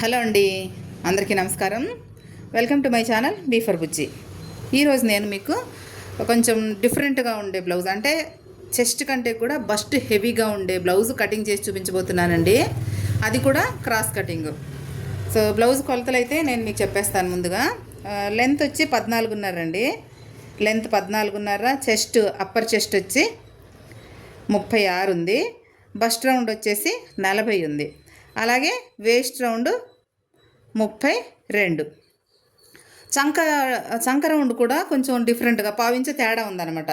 Hello అండి అందరికీ నమస్కారం. Welcome to my channel B for Bujji ఈరోజు నేను మీకు కొంచెం డిఫరెంట్గా ఉండే బ్లౌజ్ అంటే చెస్ట్ కంటే కూడా బస్ట్ హెవీగా ఉండే బ్లౌజ్ కటింగ్ చేసి చూపించబోతున్నానండి. అది కూడా క్రాస్ కటింగ్ సో బ్లౌజ్ కొలతలు అయితే నేను మీకు చెప్పేస్తాను ముందుగా. Uh, లెంత్ వచ్చి పద్నాలుగున్నర అండి. లెంత్ పద్నాలుగున్నర చెస్ట్ అప్పర్ చెస్ట్ వచ్చి ముప్పై ఆరు ఉంది. బస్ట్ రౌండ్ వచ్చేసి నలభై ఉంది. అలాగే వేస్ట్ రౌండ్ ముప్పై రెండు. చంక చంక రౌండ్ కూడా కొంచెం డిఫరెంట్గా పావించి తేడా ఉందన్నమాట.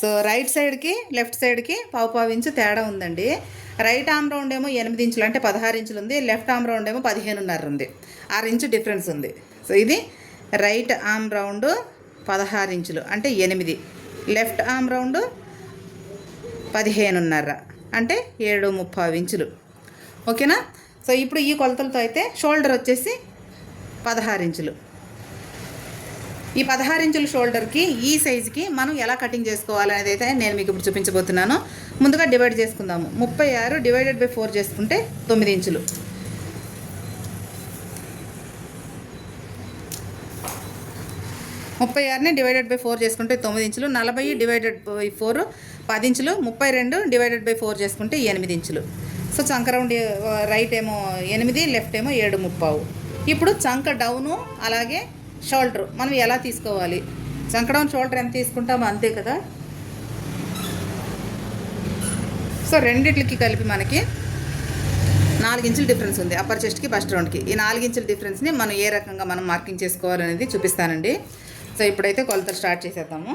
సో రైట్ సైడ్కి లెఫ్ట్ సైడ్కి పావు పావించు తేడా ఉందండి. రైట్ ఆమ్ రౌండ్ ఏమో ఎనిమిది ఇంచులు అంటే పదహారు ఇంచులు ఉంది. లెఫ్ట్ ఆమ్ రౌండ్ ఏమో పదిహేనున్నర ఉంది. ఆరు ఇంచు డిఫరెన్స్ ఉంది. సో ఇది రైట్ ఆమ్ రౌండ్ పదహారు ఇంచులు అంటే ఎనిమిది. లెఫ్ట్ ఆమ్ రౌండ్ పదిహేనున్నర అంటే ఏడు ముప్పావు ఇంచులు. ఓకేనా? సో ఇప్పుడు ఈ కొలతలతో అయితే షోల్డర్ వచ్చేసి పదహారు ఇంచులు. ఈ పదహారు ఇంచుల షోల్డర్కి ఈ సైజుకి మనం ఎలా కటింగ్ చేసుకోవాలి అనేది అయితే నేను మీకు ఇప్పుడు చూపించబోతున్నాను. ముందుగా డివైడ్ చేసుకుందాము. ముప్పై ఆరు డివైడెడ్ బై ఫోర్ చేసుకుంటే తొమ్మిది ఇంచులు. ముప్పై ఆరుని డివైడెడ్ బై ఫోర్ చేసుకుంటే తొమ్మిది ఇంచులు. నలభై డివైడెడ్ బై ఫోర్ పది ఇంచులు. ముప్పై రెండు డివైడెడ్ బై ఫోర్ చేసుకుంటే ఎనిమిది ఇంచులు. సో చంక రౌండ్ రైట్ ఏమో ఎనిమిది లెఫ్ట్ ఏమో ఏడు ముప్పావు. ఇప్పుడు చంక డౌను అలాగే షోల్డర్ మనం ఎలా తీసుకోవాలి? చంక డౌన్ షోల్డర్ ఎంత తీసుకుంటామో అంతే కదా? సో రెండిట్లకి కలిపి మనకి నాలుగు ఇంచుల డిఫరెన్స్ ఉంది అప్పర్ చెస్ట్కి ఫస్ట్ రౌండ్కి ఈ నాలుగు ఇంచుల డిఫరెన్స్ని మనం ఏ రకంగా మనం మార్కింగ్ చేసుకోవాలనేది చూపిస్తానండి. సో ఇప్పుడైతే కొలతలు స్టార్ట్ చేసేద్దాము.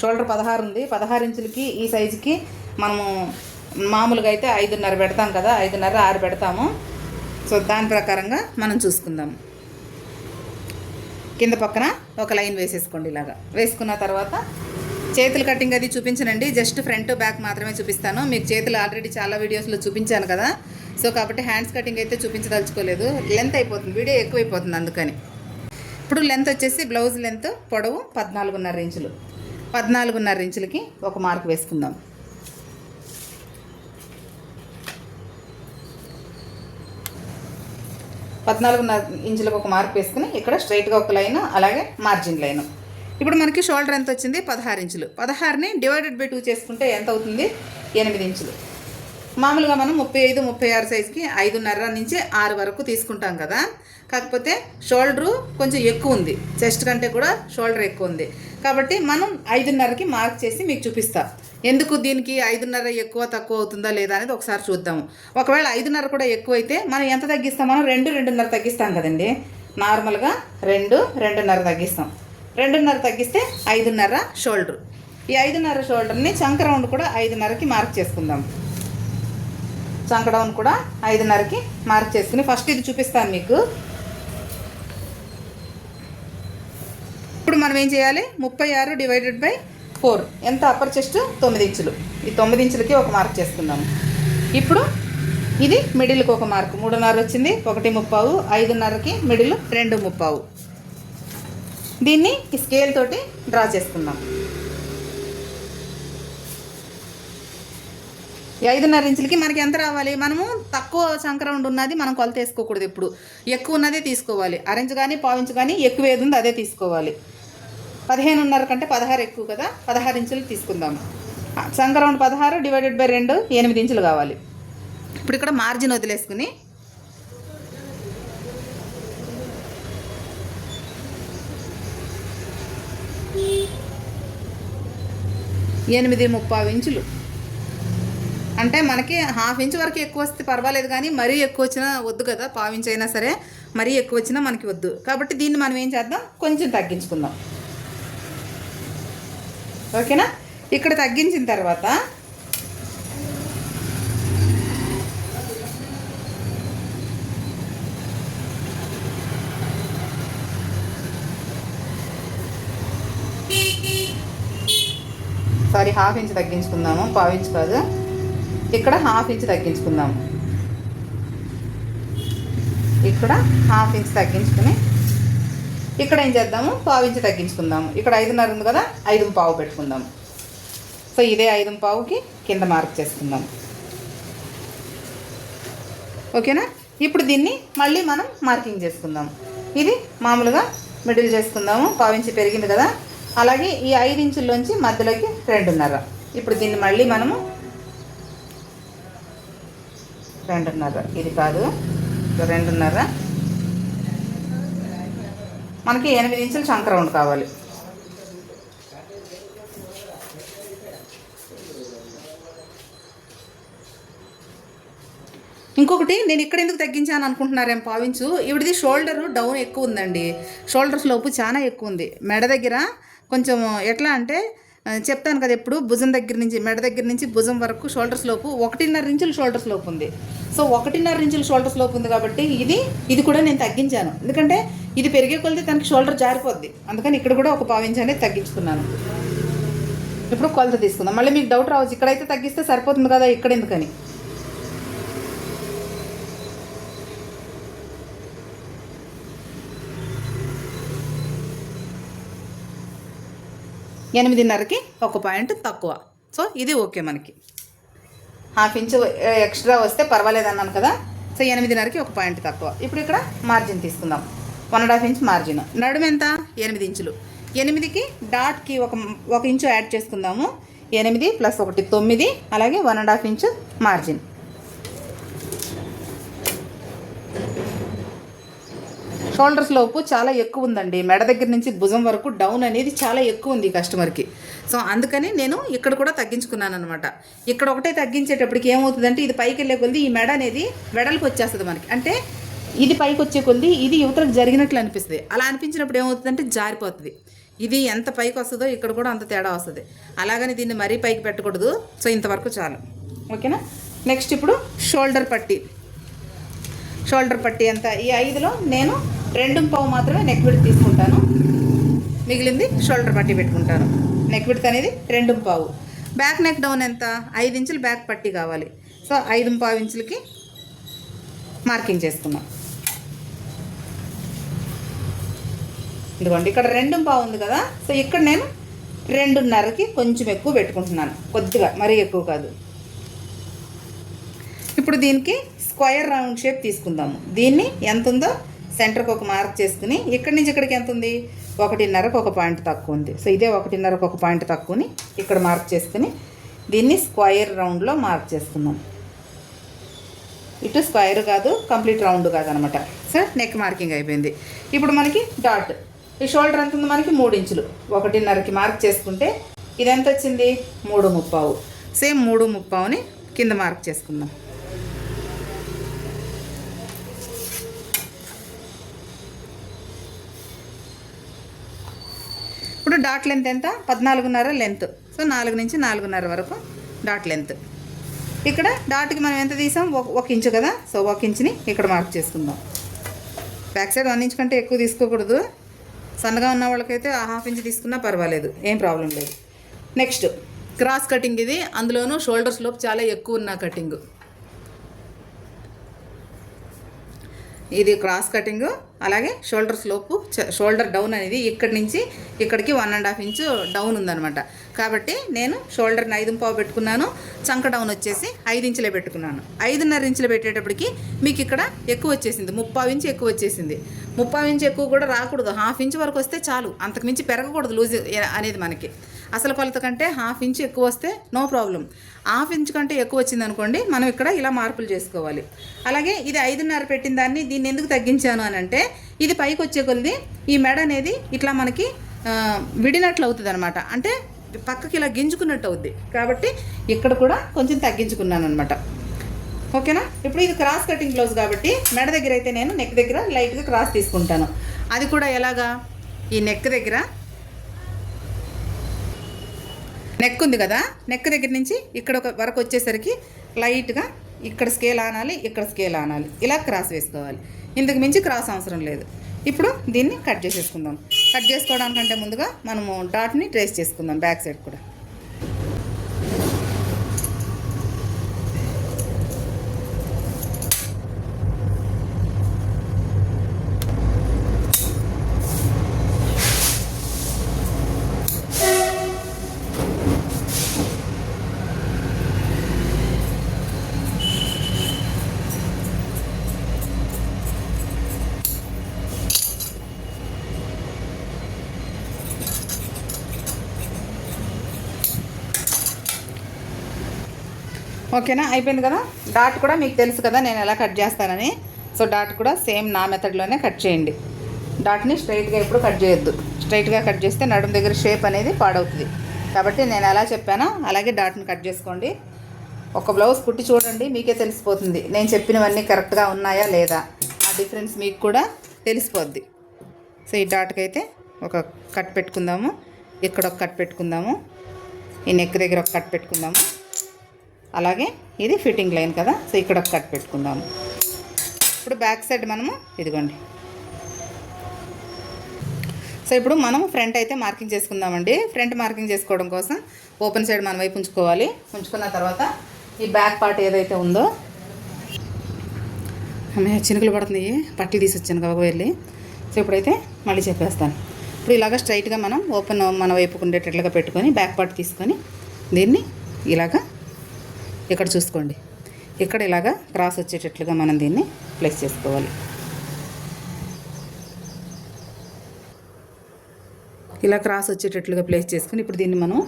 షోల్డర్ పదహారు ఉంది. పదహారు ఇంచులకి ఈ సైజుకి మనము మామూలుగా అయితే ఐదున్నర పెడతాం కదా ఐదున్నర ఆరు పెడతాము. సో దాని ప్రకారంగా మనం చూసుకుందాం. కింద పక్కన ఒక లైన్ వేసేసుకోండి ఇలాగా. వేసుకున్న తర్వాత చేతులు కటింగ్ అది చూపించనండి. జస్ట్ ఫ్రంట్ బ్యాక్ మాత్రమే చూపిస్తాను. మీకు చేతులు ఆల్రెడీ చాలా వీడియోస్లో చూపించాను కదా. సో కాబట్టి హ్యాండ్స్ కటింగ్ అయితే చూపించదలుచుకోలేదు. లెంత్ అయిపోతుంది. వీడియో ఎక్కువైపోతుంది అందుకని. ఇప్పుడు లెంత్ వచ్చేసి బ్లౌజ్ లెంత్ పొడవు పద్నాలుగున్నర ఇంచులు. పద్నాలుగున్నర ఇంచులకి ఒక మార్క్ వేసుకుందాం. పద్నాలుగున్నర ఇంచులకు ఒక మార్క్ వేసుకుని ఇక్కడ స్ట్రైట్గా ఒక లైన్ అలాగే మార్జిన్ లైన్. ఇప్పుడు మనకి షోల్డర్ ఎంత వచ్చింది? పదహారు ఇంచులు. పదహారుని డివైడెడ్ బై టూ చేసుకుంటే ఎంత అవుతుంది? ఎనిమిది ఇంచులు. మామూలుగా మనం ముప్పై ఐదు ముప్పై ఆరు సైజుకి ఐదున్నర నుంచి ఆరు వరకు తీసుకుంటాం కదా. కాకపోతే షోల్డరు కొంచెం ఎక్కువ ఉంది. చెస్ట్ కంటే కూడా షోల్డర్ ఎక్కువ ఉంది. కాబట్టి మనం ఐదున్నరకి మార్క్ చేసి మీకు చూపిస్తాం. ఎందుకు దీనికి ఐదున్నర ఎక్కువ తక్కువ అవుతుందా లేదా అనేది ఒకసారి చూద్దాము ఒకవేళ ఐదున్నర కూడా ఎక్కువ అయితే మనం ఎంత తగ్గిస్తాం? మనం రెండు రెండున్నర తగ్గిస్తాం కదండి. నార్మల్గా రెండు రెండున్నర తగ్గిస్తాం. రెండున్నర తగ్గిస్తే ఐదున్నర షోల్డర్. ఈ ఐదున్నర షోల్డర్ని చంక రౌండ్ కూడా ఐదున్నరకి మార్క్ చేసుకుందాం. చంక డౌన్ కూడా ఐదున్నరకి మార్క్ చేసుకుని ఫస్ట్ ఇది చూపిస్తాను మీకు. ఇప్పుడు మనం ఏం చేయాలి? ముప్పై ఆరు డివైడెడ్ బై ఫోర్. ఎంత అప్పర్ చెస్ట్ తొమ్మిది ఇంచులు. ఈ తొమ్మిది ఇంచులకి ఒక మార్క్ చేసుకుందాము ఇప్పుడు ఇది మిడిల్కి ఒక మార్క్ మూడున్నర వచ్చింది ఒకటి ముప్పావు. ఐదున్నరకి మిడిల్ రెండు ముప్పావు. దీన్ని ఈ స్కేల్ తోటి డ్రా చేసుకుందాం. ఐదున్నర ఇంచులకి మనకి ఎంత రావాలి? మనము తక్కువ సంక్రౌండ్ ఉన్నది మనం కొలత వేసుకోకూడదు ఇప్పుడు ఎక్కువ ఉన్నదే తీసుకోవాలి. అరెంజ్ కానీ పావించు కానీ ఎక్కువ ఏది ఉందో అదే తీసుకోవాలి. పదిహేనున్నర కంటే పదహారు ఎక్కువ కదా పదహారు ఇంచులు తీసుకుందాము సంక్రౌండ్ పదహారు డివైడెడ్ బై రెండు ఎనిమిది ఇంచులు కావాలి. ఇప్పుడు ఇక్కడ మార్జిన్ వదిలేసుకుని ఎనిమిది ముప్పై ఇంచులు. అంటే మనకి హాఫ్ ఇంచ్ వరకు ఎక్కువ వస్తే పర్వాలేదు కానీ మరీ ఎక్కువ వచ్చినా వద్దు కదా పావు ఇంచ్ అయినా సరే మరీ ఎక్కువ వచ్చినా మనకి వద్దు. కాబట్టి దీన్ని మనం ఏం చేద్దాం? కొంచెం తగ్గించుకుందాం. ఓకేనా? ఇక్కడ తగ్గించిన తర్వాత సారీ హాఫ్ ఇంచ్ తగ్గించుకుందాము. పావు ఇంచ్ కాదు. ఇక్కడ హాఫ్ ఇంచ్ తగ్గించుకుందాము. ఇక్కడ హాఫ్ ఇంచ్ తగ్గించుకుని ఇక్కడ ఏం చేద్దాము? పావు తగ్గించుకుందాము. ఇక్కడ ఐదున్నర ఉంది కదా ఐదు పావు పెట్టుకుందాము. సో ఇదే ఐదు పావుకి కింద మార్క్ చేసుకుందాం. ఓకేనా? ఇప్పుడు దీన్ని మళ్ళీ మనం మార్కింగ్ చేసుకుందాం. ఇది మామూలుగా మిడిల్ చేసుకుందాము. పావించి పెరిగింది కదా. అలాగే ఈ ఐదు ఇంచుల్లోంచి మధ్యలోకి రెండున్నర. ఇప్పుడు దీన్ని మళ్ళీ మనము రెండున్నర. ఇది కాదు. రెండున్నర. మనకి ఎనిమిది ఇంచులు చంక రౌండ్ కావాలి. ఇంకొకటి నేను ఇక్కడ ఎందుకు తగ్గించాను అనుకుంటున్నారేం పావించు? ఇవిడిది షోల్డర్ డౌన్ ఎక్కువ ఉందండి. షోల్డర్ స్లోపు చాలా ఎక్కువ ఉంది. మెడ దగ్గర కొంచెం ఎట్లా అంటే చెప్తాను కదా ఎప్పుడు భుజం దగ్గర నుంచి మెడ దగ్గర నుంచి భుజం వరకు షోల్డర్ స్లోపు ఒకటిన్నర ఇంచులు షోల్డర్ స్లోప్ ఉంది. సో ఒకటిన్నర ఇంచులు షోల్డర్ స్లోప్ ఉంది కాబట్టి ఇది ఇది కూడా నేను తగ్గించాను. ఎందుకంటే ఇది పెరిగే కొలిది తనకి షోల్డర్ జారిపోద్ది. అందుకని ఇక్కడ కూడా ఒక పావించి అనేది తగ్గించుకున్నాను. ఇప్పుడు కొలత తీసుకుందాం. మళ్ళీ మీకు డౌట్ రావచ్చు. ఇక్కడైతే తగ్గిస్తే సరిపోతుంది కదా ఇక్కడ ఎందుకని? ఎనిమిదిన్నరకి ఒక పాయింట్ తక్కువ. సో ఇది ఓకే మనకి. హాఫ్ ఇంచ్ ఎక్స్ట్రా వస్తే పర్వాలేదు అన్నాను కదా. సో ఎనిమిదిన్నరకి ఒక పాయింట్ తక్కువ. ఇప్పుడు ఇక్కడ మార్జిన్ తీసుకుందాం. One and half inch margin. నడుము ఎంత? ఎనిమిది ఇంచులు. ఎనిమిదికి డాట్కి ఒక ఒక ఇంచు యాడ్ చేసుకుందాము. ఎనిమిది ప్లస్ ఒకటి తొమ్మిది అలాగే one and half inch margin. Shoulders లోపు చాలా ఎక్కువ ఉందండి. మెడ దగ్గర నుంచి భుజం వరకు డౌన్ అనేది చాలా ఎక్కువ ఉంది కస్టమర్కి సో అందుకని నేను ఇక్కడ కూడా తగ్గించుకున్నాను అనమాట ఇక్కడ ఒకటే తగ్గించేటప్పటికి ఏమవుతుందంటే ఇది పైకి వెళ్ళే కొద్ది ఈ మెడ అనేది వెడల్పు వచ్చేస్తుంది మనకి. అంటే ఇది పైకి వచ్చే కొద్ది ఇది యువతలకు జరిగినట్లు అనిపిస్తుంది. అలా అనిపించినప్పుడు ఏమవుతుందంటే జారిపోతుంది. ఇది ఎంత పైకి వస్తుందో ఇక్కడ కూడా అంత తేడా వస్తుంది. అలాగని దీన్ని మరీ పైకి పెట్టకూడదు. సో ఇంతవరకు చాలు. ఓకేనా? నెక్స్ట్ ఇప్పుడు షోల్డర్ పట్టీ. షోల్డర్ పట్టి అంతా ఈ ఐదులో నేను రెండు పావు మాత్రమే నెక్ విడ్త్ తీసుకుంటాను. మిగిలింది షోల్డర్ పట్టీ పెట్టుకుంటాను. నెక్ విడ్త్ అనేది రెండు పావు. బ్యాక్ నెక్ డౌన్ ఎంత? ఐదు ఇంచులు బ్యాక్ పట్టీ కావాలి. సో ఐదు పావు ఇంచులకి మార్కింగ్ చేసుకున్నాం. ఇదిగోండి ఇక్కడ రెండు పావు ఉంది కదా? సో ఇక్కడ నేను రెండున్నరకి కొంచెం ఎక్కువ పెట్టుకుంటున్నాను. కొద్దిగా మరీ ఎక్కువ కాదు. ఇప్పుడు దీనికి స్క్వేర్ రౌండ్ షేప్ తీసుకుందాము. దీన్ని ఎంత ఉందో సెంటర్కి ఒక మార్క్ చేసుకుని ఇక్కడి నుంచి ఇక్కడికి ఎంత ఉంది ఒకటిన్నరకు ఒక పాయింట్ తక్కువ ఉంది. సో ఇదే ఒకటిన్నరకు ఒక పాయింట్ తక్కువని ఇక్కడ మార్క్ చేసుకుని దీన్ని స్క్వైర్ రౌండ్లో మార్క్ చేసుకుందాం. ఇటు స్క్వైర్ కాదు కంప్లీట్ రౌండ్ కాదు అనమాట సో నెక్ మార్కింగ్ అయిపోయింది. ఇప్పుడు మనకి డాట్. ఈ షోల్డర్ ఎంత ఉంది మనకి? మూడు ఇంచులు. ఒకటిన్నరకి మార్క్ చేసుకుంటే ఇది ఎంత వచ్చింది? మూడు ముప్పావు. సేమ్ మూడు ముప్పావుని కింద మార్క్ చేసుకుందాం. ఇప్పుడు డాట్ లెంత్ ఎంత? పద్నాలుగున్నర లెంత్ సో నాలుగు నుంచి నాలుగున్నర వరకు డాట్ లెంత్ ఇక్కడ డాట్కి మనం ఎంత తీసాం? ఒక ఒక ఇంచు కదా? సో ఒక ఇంచుని ఇక్కడ మార్క్ చేసుకుందాం. బ్యాక్ సైడ్ వన్ ఇంచ్ కంటే ఎక్కువ తీసుకోకూడదు. సన్నగా ఉన్న వాళ్ళకైతే ఆ హాఫ్ ఇంచ్ తీసుకున్నా పర్వాలేదు. ఏం ప్రాబ్లం లేదు. నెక్స్ట్ క్రాస్ కటింగ్ ఇది. అందులోనూ షోల్డర్ స్లోప్ చాలా ఎక్కువ ఉన్న కటింగ్ ఇది క్రాస్ కటింగ్ అలాగే షోల్డర్ స్లోపు షోల్డర్ డౌన్ అనేది ఇక్కడి నుంచి ఇక్కడికి one and half inch down ఉందన్నమాట. కాబట్టి నేను షోల్డర్ని ఐదు పావు పెట్టుకున్నాను చంక డౌన్ వచ్చేసి ఐదు ఇంచులే పెట్టుకున్నాను. ఐదున్నర ఇంచులు పెట్టేటప్పటికి మీకు ఇక్కడ ఎక్కువ వచ్చేసింది ముప్పావు ఇంచు ఎక్కువ వచ్చేసింది. ముప్పావు ఇంచు ఎక్కువ కూడా రాకూడదు హాఫ్ ఇంచ్ వరకు వస్తే చాలు అంతకుమించి పెరగకూడదు లూజ్ అనేది మనకి. అసలు కొలత కంటే హాఫ్ ఇంచ్ ఎక్కువ వస్తే నో ప్రాబ్లం. హాఫ్ ఇంచ్ కంటే ఎక్కువ వచ్చింది అనుకోండి మనం ఇక్కడ ఇలా మార్పులు చేసుకోవాలి. అలాగే ఇది ఐదున్నర పెట్టిన దాన్ని దీన్ని ఎందుకు తగ్గించాను అని అంటే ఇది పైకి వచ్చే కొలిది ఈ మెడ అనేది ఇట్లా మనకి విడినట్లు అవుతుంది అనమాట అంటే పక్కకి ఇలా గింజుకున్నట్టు అవుద్ది. కాబట్టి ఇక్కడ కూడా కొంచెం తగ్గించుకున్నాను అనమాట ఓకేనా? ఇప్పుడు ఇది క్రాస్ కటింగ్ బ్లౌజ్ కాబట్టి మెడ దగ్గర అయితే నేను నెక్ దగ్గర లైట్గా క్రాస్ తీసుకుంటాను. అది కూడా ఎలాగా? ఈ నెక్ దగ్గర నెక్ ఉంది కదా? నెక్ దగ్గర నుంచి ఇక్కడ ఒక వరకు వచ్చేసరికి లైట్గా ఇక్కడ స్కేల్ ఆనాలి ఇక్కడ స్కేల్ ఆనాలి. ఇలా క్రాస్ వేసుకోవాలి. ఇంతకు మించి క్రాస్ అవసరం లేదు. ఇప్పుడు దీన్ని కట్ చేసేసుకుందాం. కట్ చేసుకోవడానికంటే ముందుగా మనము డాట్ని ట్రేస్ చేసుకుందాం బ్యాక్ సైడ్ కూడా. ఓకేనా? అయిపోయింది కదా? డాట్ కూడా మీకు తెలుసు కదా నేను ఎలా కట్ చేస్తానని. సో డాట్ కూడా సేమ్ నా మెథడ్లోనే కట్ చేయండి. డాట్ని స్ట్రైట్గా ఎప్పుడు కట్ చేయొద్దు. స్ట్రైట్గా కట్ చేస్తే నడుము దగ్గర షేప్ అనేది పాడవుతుంది. కాబట్టి నేను ఎలా చెప్పానో అలాగే డాట్ని కట్ చేసుకోండి. ఒక బ్లౌజ్ కుట్టి చూడండి మీకే తెలిసిపోతుంది. నేను చెప్పినవన్నీ కరెక్ట్గా ఉన్నాయా లేదా? ఆ డిఫరెన్స్ మీకు కూడా తెలిసిపోద్ది. సో ఈ డాట్కి అయితే ఒక కట్ పెట్టుకుందాము. ఇక్కడ ఒక కట్ పెట్టుకుందాము. ఈ నెక్ దగ్గర ఒక కట్ పెట్టుకుందాము. అలాగే ఇది ఫిట్టింగ్ లైన్ కదా. సో ఇక్కడ ఒక కట్ పెట్టుకుందాము. ఇప్పుడు బ్యాక్ సైడ్ మనము ఇదిగోండి. సో ఇప్పుడు మనం ఫ్రంట్ అయితే మార్కింగ్ చేసుకుందామండి. ఫ్రంట్ మార్కింగ్ చేసుకోవడం కోసం ఓపెన్ సైడ్ మన వైపు ఉంచుకోవాలి. ఉంచుకున్న తర్వాత ఈ బ్యాక్ పార్ట్ ఏదైతే ఉందో అమ్మాయి చినుకులు పడుతున్నాయి. పట్టి తీసుకొచ్చాను వచ్చాను కాబట్టి వెళ్ళి. సో ఇప్పుడైతే మళ్ళీ చెప్పేస్తాను. ఇప్పుడు ఇలాగ స్ట్రైట్గా మనం ఓపెన్ మన వైపుకు ఉండేటట్లుగా పెట్టుకొని బ్యాక్ పార్ట్ తీసుకొని దీన్ని ఇలాగా ఇక్కడ చూసుకోండి. ఇక్కడ ఇలాగా క్రాస్ వచ్చేటట్లుగా మనం దీన్ని ప్లేస్ చేసుకోవాలి. ఇలా క్రాస్ వచ్చేటట్లుగా ప్లేస్ చేసుకుని ఇప్పుడు దీన్ని మనం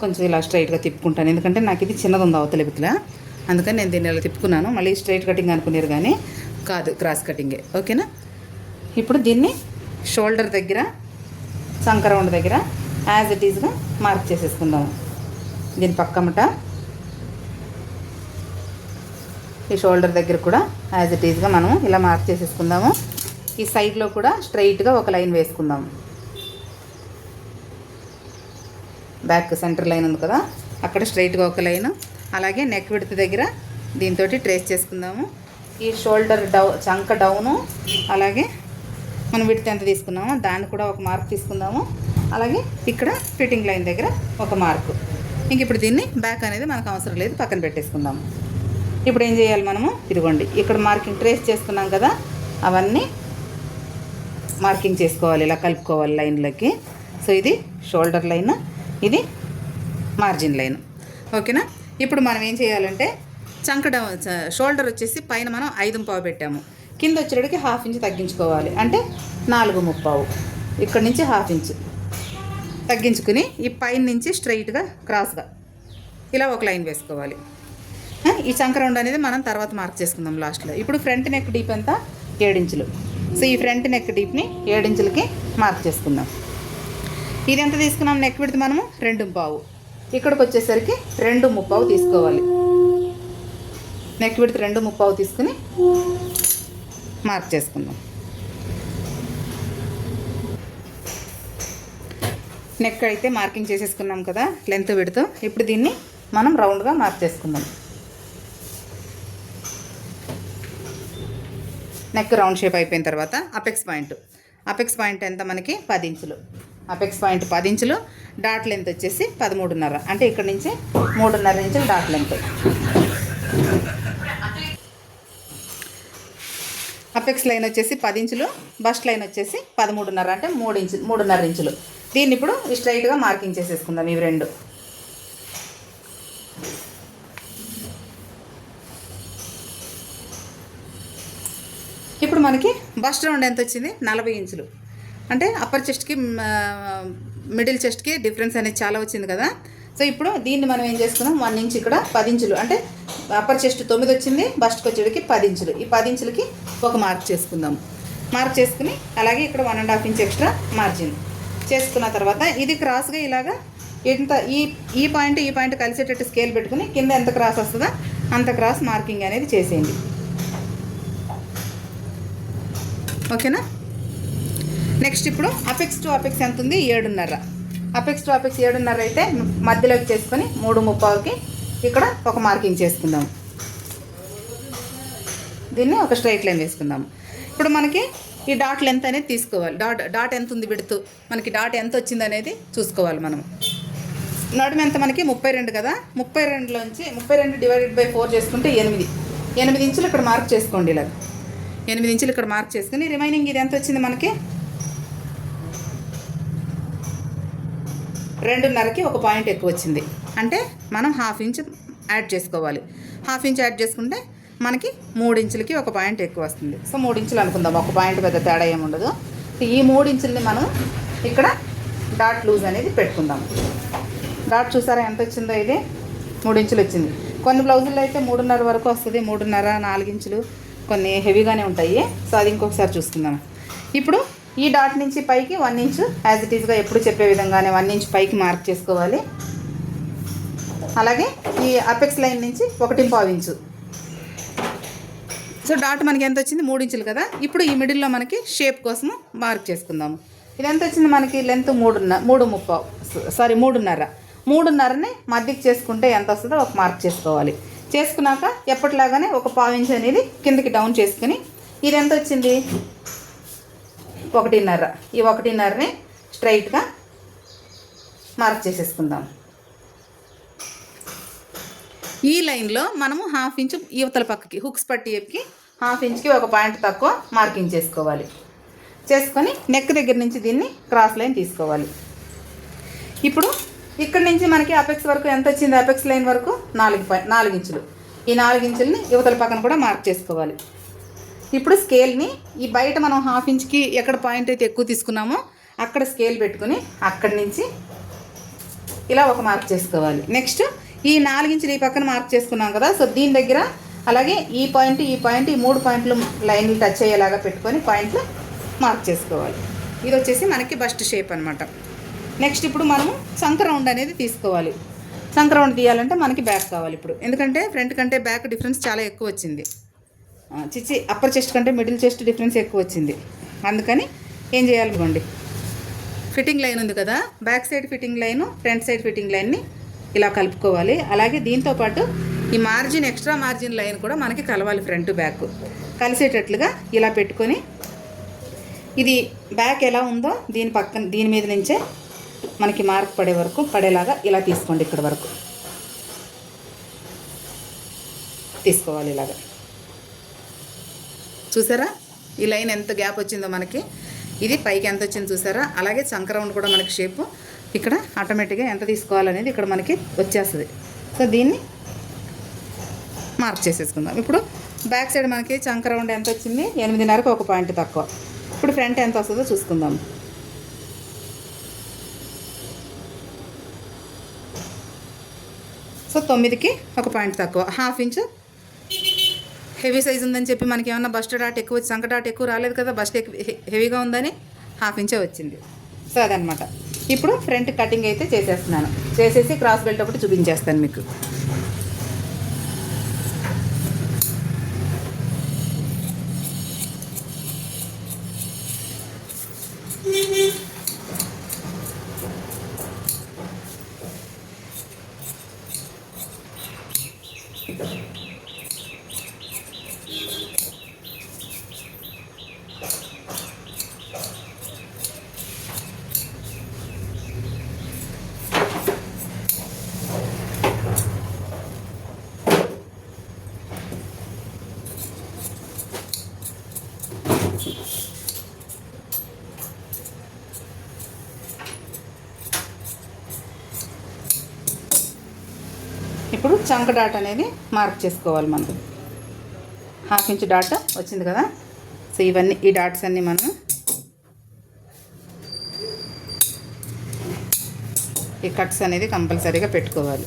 కొంచెం ఇలా స్ట్రైట్గా తిప్పుకుంటాను. ఎందుకంటే నాకు ఇది చిన్నది ఉంది అవతల బిత్తుల అందుకని నేను దీన్ని ఇలా తిప్పుకున్నాను. మళ్ళీ స్ట్రైట్ కటింగ్ అనుకునేరు కానీ కాదు క్రాస్ కటింగే. ఓకేనా? ఇప్పుడు దీన్ని షోల్డర్ దగ్గర సంకరౌండ్ దగ్గర యాజ్ ఇట్ ఈజ్గా మార్క్ చేసేసుకుందాము. దీని పక్కమట ఈ షోల్డర్ దగ్గర కూడా యాజ్ ఇట్ ఈజ్గా మనం ఇలా మార్క్ చేసేసుకుందాము. ఈ సైడ్లో కూడా స్ట్రైట్గా ఒక లైన్ వేసుకుందాము బ్యాక్ సెంటర్ లైన్ ఉంది కదా అక్కడ స్ట్రైట్గా ఒక లైన్ అలాగే నెక్ విడత దగ్గర దీంతో ట్రేస్ చేసుకుందాము. ఈ షోల్డర్ డౌ చంక డౌను అలాగే మనం విడత ఎంత తీసుకున్నామో దాన్ని కూడా ఒక మార్క్ తీసుకుందాము. అలాగే ఇక్కడ ఫిట్టింగ్ లైన్ దగ్గర ఒక మార్కు ఇంక ఇప్పుడు దీన్ని బ్యాక్ అనేది మనకు అవసరం లేదు పక్కన పెట్టేసుకుందాము. ఇప్పుడు ఏం చేయాలి మనము? ఇదిగోండి ఇక్కడ మార్కింగ్ ట్రేస్ చేసుకున్నాం కదా అవన్నీ మార్కింగ్ చేసుకోవాలి ఇలా కలుపుకోవాలి లైన్లకి. సో ఇది షోల్డర్ లైన్ ఇది మార్జిన్ లైన్. ఓకేనా? ఇప్పుడు మనం ఏం చేయాలంటే చంకడం షోల్డర్ వచ్చేసి పైన మనం ఐదు పావు పెట్టాము. కింద వచ్చేటికి హాఫ్ ఇంచ్ తగ్గించుకోవాలి. అంటే నాలుగు ముప్పావు. ఇక్కడ నుంచి హాఫ్ ఇంచ్ తగ్గించుకుని ఈ పైన నుంచి స్ట్రైట్గా క్రాస్గా ఇలా ఒక లైన్ వేసుకోవాలి. ఈ చంకరౌండ్ అనేది మనం తర్వాత మార్క్ చేసుకుందాం లాస్ట్లో ఇప్పుడు ఫ్రంట్ నెక్ డీప్ ఎంత? ఏడించులు సో ఈ ఫ్రంట్ నెక్ డీప్ని ఏడించులకి మార్క్ చేసుకుందాం. ఇది ఎంత తీసుకున్నాం? నెక్ విడితే మనము రెండు పావు ఇక్కడికి వచ్చేసరికి రెండు ముప్పావు తీసుకోవాలి. నెక్ విడితే రెండు ముప్పావు తీసుకుని మార్క్ చేసుకుందాం. నెక్ అయితే మార్కింగ్ చేసేసుకున్నాం కదా లెంత్ విడుతూ ఇప్పుడు దీన్ని మనం రౌండ్గా మార్క్ చేసుకుందాం. నెక్ రౌండ్ షేప్ అయిపోయిన తర్వాత అపెక్స్ పాయింట్ అపెక్స్ పాయింట్ ఎంత మనకి? పది ఇంచులు. అపెక్స్ పాయింట్ పది ఇంచులు. డాట్ లెంత్ వచ్చేసి పదమూడున్నర. అంటే ఇక్కడ నుంచి మూడున్నర ఇంచులు డాట్ లెంత్ అపెక్స్ లైన్ వచ్చేసి పది ఇంచులు. బస్ట్ లైన్ వచ్చేసి పదమూడున్నర. అంటే మూడు ఇంచులు మూడున్నర ఇంచులు. దీన్ని ఇప్పుడు స్ట్రైట్గా మార్కింగ్ చేసేసుకుందాం ఇవి రెండు. ఇప్పుడు మనకి బస్ట్ రౌండ్ ఎంత వచ్చింది? నలభై ఇంచులు. అంటే అప్పర్ చెస్ట్కి మిడిల్ చెస్ట్కి డిఫరెన్స్ అనేది చాలా వచ్చింది కదా. సో ఇప్పుడు దీన్ని మనం ఏం చేసుకున్నాం వన్ ఇంచ్ ఇక్కడ పది ఇంచులు. అంటే అప్పర్ చెస్ట్ తొమ్మిది వచ్చింది బస్ట్కి వచ్చేటికి పది ఇంచులు. ఈ పది ఇంచులకి ఒక మార్క్ చేసుకుందాం. మార్క్ చేసుకుని అలాగే ఇక్కడ one and half inch extra margin చేసుకున్న తర్వాత ఇది క్రాస్గా ఇలాగా ఎంత ఈ ఈ పాయింట్ ఈ పాయింట్ కలిసేటట్టు స్కేల్ పెట్టుకుని కింద ఎంత క్రాస్ వస్తుందో అంత క్రాస్ మార్కింగ్ అనేది చేసేయండి. ఓకేనా? నెక్స్ట్ ఇప్పుడు అపెక్స్ టు అపెక్స్ ఎంత ఉంది ఏడున్నర. అపెక్స్ టు అపెక్స్ ఏడున్నర అయితే మధ్యలోకి చేసుకొని మూడు ముప్పావుకి ఇక్కడ ఒక మార్కింగ్ చేసుకుందాం. దీన్ని ఒక స్ట్రైట్ లైన్ వేసుకుందాం. ఇప్పుడు మనకి ఈ డాట్ లెంత్ అనేది తీసుకోవాలి. డాట్ డాట్ ఎంత ఉంది విడుతూ? మనకి డాట్ ఎంత వచ్చింది అనేది చూసుకోవాలి మనం. నడుము ఎంత మనకి? ముప్పై రెండు కదా? ముప్పై రెండులోంచి ముప్పై రెండు డివైడెడ్ బై ఫోర్ చేసుకుంటే ఎనిమిది. ఎనిమిది ఇంచులు ఇక్కడ మార్క్ చేసుకోండి ఇలా. ఎనిమిది ఇంచులు ఇక్కడ మార్క్ చేసుకుని రిమైనింగ్ ఇది ఎంత వచ్చింది మనకి? రెండున్నరకి ఒక పాయింట్ ఎక్కువ వచ్చింది. అంటే మనం హాఫ్ ఇంచ్ యాడ్ చేసుకోవాలి. హాఫ్ ఇంచ్ యాడ్ చేసుకుంటే మనకి మూడు ఇంచులకి ఒక పాయింట్ ఎక్కువ వస్తుంది. సో మూడు ఇంచులు అనుకుందాం. ఒక పాయింట్ పెద్ద తేడా ఏముండదు ఈ మూడు ఇంచుల్ని మనం ఇక్కడ డాట్ లూజ్ అనేది పెట్టుకుందాం. డాట్ చూసారా ఎంత వచ్చిందో ఇది? మూడు ఇంచులు వచ్చింది. కొన్ని బ్లౌజుల్లో అయితే మూడున్నర వరకు వస్తుంది. మూడున్నర నాలుగు ఇంచులు కొన్ని హెవీగానే ఉంటాయి. సో అది ఇంకొకసారి చూసుకుందాం. ఇప్పుడు ఈ డాట్ నుంచి పైకి వన్ ఇంచు యాజ్ ఇట్ ఈస్గా ఎప్పుడు చెప్పే విధంగానే వన్ ఇంచ్ పైకి మార్క్ చేసుకోవాలి. అలాగే ఈ అపెక్స్ లైన్ నుంచి ఒకటి పావు ఇంచు. సో డాట్ మనకి ఎంత వచ్చింది? మూడు ఇంచులు కదా? ఇప్పుడు ఈ మిడిల్లో మనకి షేప్ కోసం మార్క్ చేసుకుందాము. ఇది ఎంత వచ్చింది మనకి? లెంత్ మూడున్న మూడు ముప్పావు సారీ మూడున్నర. మూడున్నరని మధ్యకి చేసుకుంటే ఎంత వస్తుందో ఒక మార్క్ చేసుకోవాలి. చేసుకున్నాక ఎప్పటిలాగానే ఒక పావు ఇంచ్ అనేది కిందకి డౌన్ చేసుకుని ఇది ఎంత వచ్చింది? ఒకటిన్నర. ఈ ఒకటిన్నరని స్ట్రైట్గా మార్క్ చేసేసుకుందాం. ఈ లైన్లో మనము హాఫ్ ఇంచు యువతల పక్కకి హుక్స్ పట్టి పట్టికి హాఫ్ ఇంచ్కి ఒక పాయింట్ తక్కువ మార్కింగ్ చేసుకోవాలి. చేసుకొని నెక్ దగ్గర నుంచి దీన్ని క్రాస్ లైన్ తీసుకోవాలి. ఇప్పుడు ఇక్కడ నుంచి మనకి అపెక్స్ వరకు ఎంత వచ్చింది? అపెక్స్ లైన్ వరకు నాలుగు నాలుగు ఇంచులు. ఈ నాలుగు ఇంచులని యువతల పక్కన కూడా మార్క్ చేసుకోవాలి. ఇప్పుడు స్కేల్ని ఈ బయట మనం హాఫ్ ఇంచ్కి ఎక్కడ పాయింట్ అయితే ఎక్కువ తీసుకున్నామో అక్కడ స్కేల్ పెట్టుకుని అక్కడి నుంచి ఇలా ఒక మార్క్ చేసుకోవాలి. నెక్స్ట్ ఈ నాలుగించులు ఈ పక్కన మార్క్ చేసుకున్నాం కదా సో దీని దగ్గర అలాగే ఈ పాయింట్ ఈ పాయింట్ ఈ మూడు పాయింట్లు లైన్లు టచ్ అయ్యేలాగా పెట్టుకొని పాయింట్లు మార్క్ చేసుకోవాలి. ఇది వచ్చేసి మనకి బస్ట్ షేప్ అనమాట నెక్స్ట్ ఇప్పుడు మనము సంక రౌండ్ అనేది తీసుకోవాలి. సంక రౌండ్ తీయాలంటే మనకి బ్యాక్ కావాలి ఇప్పుడు. ఎందుకంటే ఫ్రంట్ కంటే బ్యాక్ డిఫరెన్స్ చాలా ఎక్కువ వచ్చింది. చిచ్చి అప్పర్ చెస్ట్ కంటే మిడిల్ చెస్ట్ డిఫరెన్స్ ఎక్కువ వచ్చింది. అందుకని ఏం చేయాలనుకోండి ఫిట్టింగ్ లైన్ ఉంది కదా back side fitting line front side fitting లైన్ని ఇలా కలుపుకోవాలి. అలాగే దీంతో పాటు ఈ మార్జిన్ ఎక్స్ట్రా మార్జిన్ లైన్ కూడా మనకి కలవాలి ఫ్రంట్ బ్యాక్. కలిసేటట్లుగా ఇలా పెట్టుకొని ఇది బ్యాక్ ఎలా ఉందో దీని పక్కన దీని మీద నుంచే మనకి మార్క్ పడే వరకు పడేలాగా ఇలా తీసుకోండి ఇక్కడ వరకు. తీసుకోవాలి ఇలాగా. చూసారా? ఈ లైన్ ఎంత గ్యాప్ వచ్చిందో మనకి. ఇది పైకి ఎంత వచ్చిందో చూసారా? అలాగే చంక కూడా మనకి షేపు. ఇక్కడ ఆటోమేటిక్గా ఎంత తీసుకోవాలనేది ఇక్కడ మనకి వచ్చేస్తుంది. సో దీన్ని మార్క్ చేసేసుకుందాం. ఇప్పుడు బ్యాక్ సైడ్ మనకి చంకరౌండ్ ఎంత వచ్చింది? ఎనిమిదిన్నరకు ఒక పాయింట్ తక్కువ. ఇప్పుడు ఫ్రంట్ ఎంత వస్తుందో చూసుకుందాం. తొమ్మిదికి ఒక పాయింట్ తక్కువ. Half inch. హెవీ సైజ్ ఉందని చెప్పి మనకి ఏమన్నా బస్ట్ డాట్ ఎక్కువ వచ్చి సంక డాట్ ఎక్కువ రాలేదు కదా బస్ట్ ఎక్కువ హెవీగా ఉందని హాఫ్ ఇంచే వచ్చింది. సో అదనమాట ఇప్పుడు ఫ్రంట్ కటింగ్ అయితే చేసేస్తున్నాను. చేసేసి క్రాస్ బెల్ట్ ఒకటి చూపించేస్తాను మీకు. ఇప్పుడు చంక డాట్ అనేది మార్క్ చేసుకోవాలి మనం. హాఫ్ ఇంచ్ డాట్ వచ్చింది కదా? సో ఇవన్నీ ఈ డాట్స్ అన్నీ మనం ఈ కట్స్ అనేది కంపల్సరీగా పెట్టుకోవాలి.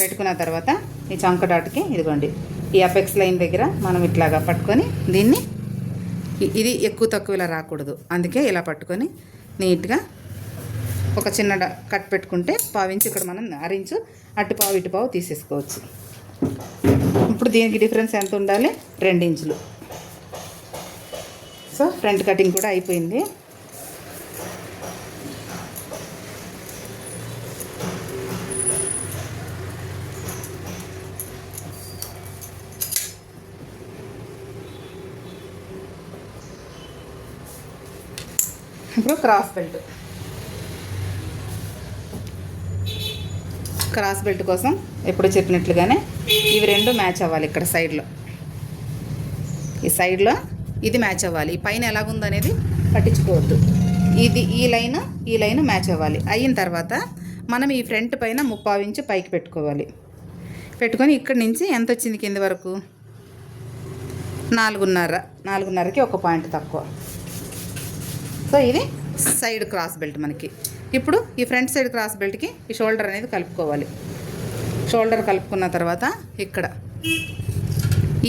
పెట్టుకున్న తర్వాత ఈ చంక డాట్కి ఇదిగోండి ఈ అపెక్స్ లైన్ దగ్గర మనం ఇట్లాగా పట్టుకొని దీన్ని ఇది ఎక్కువ తక్కువ ఇలా రాకూడదు. అందుకే ఇలా పట్టుకొని నీట్గా ఒక చిన్న కట్ పెట్టుకుంటే పావించి ఇక్కడ మనం అరించు అటు పావు ఇటు పావు తీసేసుకోవచ్చు. ఇప్పుడు దీనికి డిఫరెన్స్ ఎంత ఉండాలి? రెండు ఇంచులు. సో ఫ్రంట్ కటింగ్ కూడా అయిపోయింది. ఇప్పుడు క్రాస్ బెల్ట్. క్రాస్ బెల్ట్ కోసం ఎప్పుడు చెప్పినట్లుగానే ఇవి రెండు మ్యాచ్ అవ్వాలి ఇక్కడ సైడ్లో. ఈ సైడ్లో ఇది మ్యాచ్ అవ్వాలి. ఈ పైన ఎలాగుందనేది పట్టించుకోవద్దు. ఇది ఈ లైన్ ఈ లైన్ మ్యాచ్ అవ్వాలి. అయిన తర్వాత మనం ఈ ఫ్రంట్ పైన ముప్పావు ఇంచు పైకి పెట్టుకోవాలి. పెట్టుకొని ఇక్కడి నుంచి ఎంత వచ్చింది కింది వరకు? నాలుగున్నర. నాలుగున్నరకి ఒక పాయింట్ తక్కువ. సో ఇది సైడ్ క్రాస్ బెల్ట్ మనకి. ఇప్పుడు ఈ ఫ్రంట్ సైడ్ క్రాస్ బెల్ట్కి ఈ షోల్డర్ అనేది కలుపుకోవాలి. షోల్డర్ కలుపుకున్న తర్వాత ఇక్కడ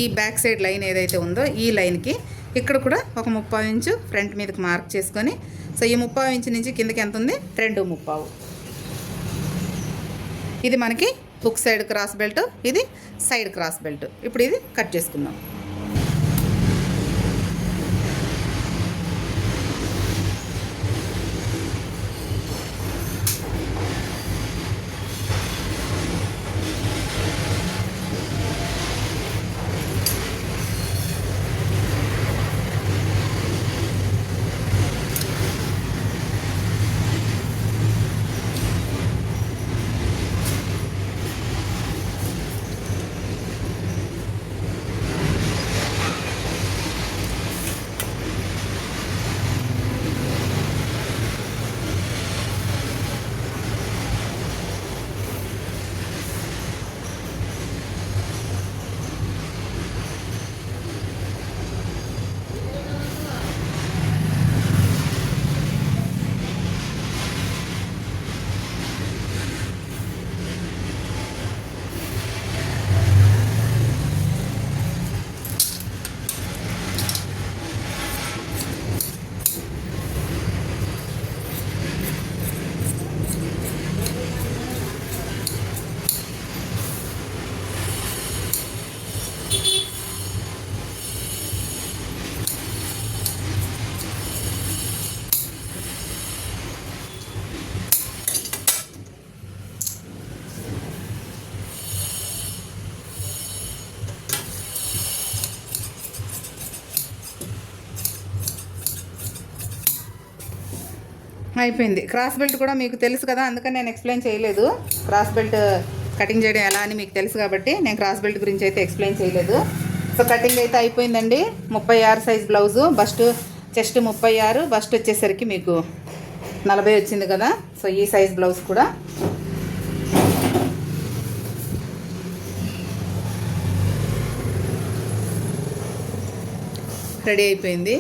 ఈ బ్యాక్ సైడ్ లైన్ ఏదైతే ఉందో ఈ లైన్కి ఇక్కడ కూడా ఒక ముప్పావు ఇంచు ఫ్రంట్ మీదకి మార్క్ చేసుకొని సో ఈ ముప్పావు ఇంచు నుంచి కిందకి ఎంత ఉంది? రెండు ముప్పావు. ఇది మనకి హుక్ సైడ్ క్రాస్ బెల్ట్ ఇది సైడ్ క్రాస్ బెల్ట్. ఇప్పుడు ఇది కట్ చేసుకుందాం. అయిపోయింది. క్రాస్ బెల్ట్ కూడా మీకు తెలుసు కదా అందుకని నేను ఎక్స్ప్లెయిన్ చేయలేదు. క్రాస్ బెల్ట్ కటింగ్ చేయడం ఎలా అని మీకు తెలుసు కాబట్టి నేను క్రాస్ బెల్ట్ గురించి అయితే ఎక్స్ప్లెయిన్ చేయలేదు. సో కటింగ్ అయితే అయిపోయిందండి. ముప్పై ఆరు సైజ్ బ్లౌజు బస్ట్ చెస్ట్ ముప్పై ఆరు బస్ట్ వచ్చేసరికి మీకు నలభై వచ్చింది కదా. సో ఈ సైజ్ బ్లౌజ్ కూడా. రెడీ అయిపోయింది.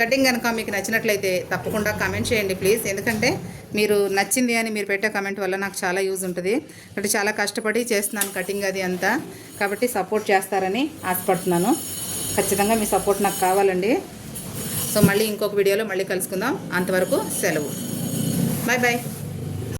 కటింగ్ కనుక మీకు నచ్చినట్లయితే తప్పకుండా కమెంట్ చేయండి ప్లీజ్ ఎందుకంటే మీరు నచ్చింది అని మీరు పెట్టే కమెంట్ వల్ల నాకు చాలా యూజ్ ఉంటుంది. అంటే చాలా కష్టపడి చేస్తున్నాను కటింగ్ అది అంతా. కాబట్టి సపోర్ట్ చేస్తారని ఆశపడుతున్నాను. ఖచ్చితంగా మీ సపోర్ట్ నాకు కావాలండి. సో మళ్ళీ ఇంకొక వీడియోలో మళ్ళీ కలుసుకుందాం. అంతవరకు సెలవు. Bye bye